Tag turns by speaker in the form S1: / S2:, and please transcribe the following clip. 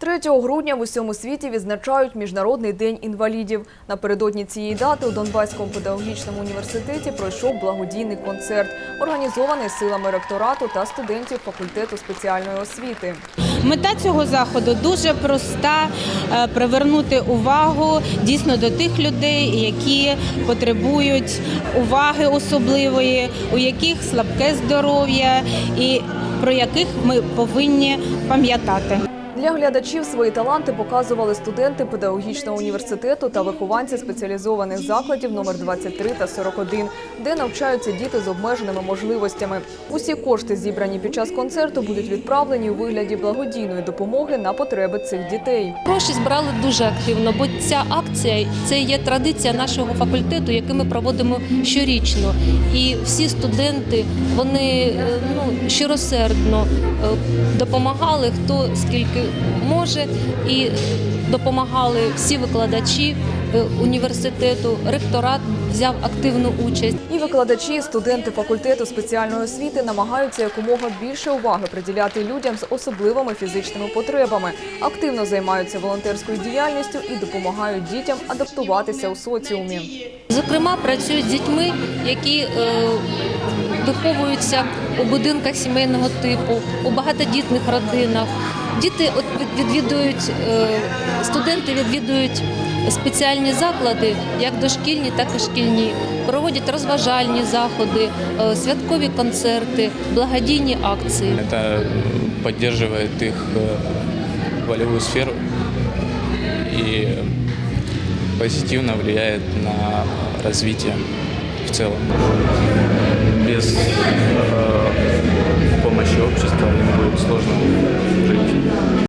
S1: 3 грудня в усьому світі відзначають Міжнародний день інвалідів. Напередодні цієї дати у Донбаському педагогічному університеті пройшов благодійний концерт, організований силами ректорату та студентів факультету спеціальної освіти.
S2: Мета цього заходу дуже проста е, привернути увагу дійсно до тих людей, які потребують уваги особливої, у яких слабке здоров'я і про яких ми повинні пам'ятати.
S1: Для глядачів свої таланти показували студенти педагогічного університету та вихованці спеціалізованих закладів номер 23 та 41, де навчаються діти з обмеженими можливостями. Усі кошти, зібрані під час концерту, будуть відправлені у вигляді благодійної допомоги на потреби цих дітей.
S3: Гроші збирали дуже активно, бо ця акція це є традиція нашого факультету, яку ми проводимо щорічно. І всі студенти вони е, ну, щиросердно е, допомагали хто скільки може, і допомагали всі викладачі е, університету. Ректорат взяв активну участь.
S1: І викладачі, і студенти факультету спеціальної освіти намагаються якомога більше уваги приділяти людям з особливими фізичними потребами, активно займаються волонтерською діяльністю і допомагають дітям адаптуватися у соціумі.
S3: Зокрема, працюють з дітьми, які е, виховуються у будинках сімейного типу, у багатодітних родинах. Діти відвідують, е, студенти відвідують спеціальні заклади, як дошкільні, так і шкільні. Проводять розважальні заходи, е, святкові концерти, благодійні акції.
S4: Это поддерживает их э, волевую сферу и позитивно влияет на развитие в целом.
S5: без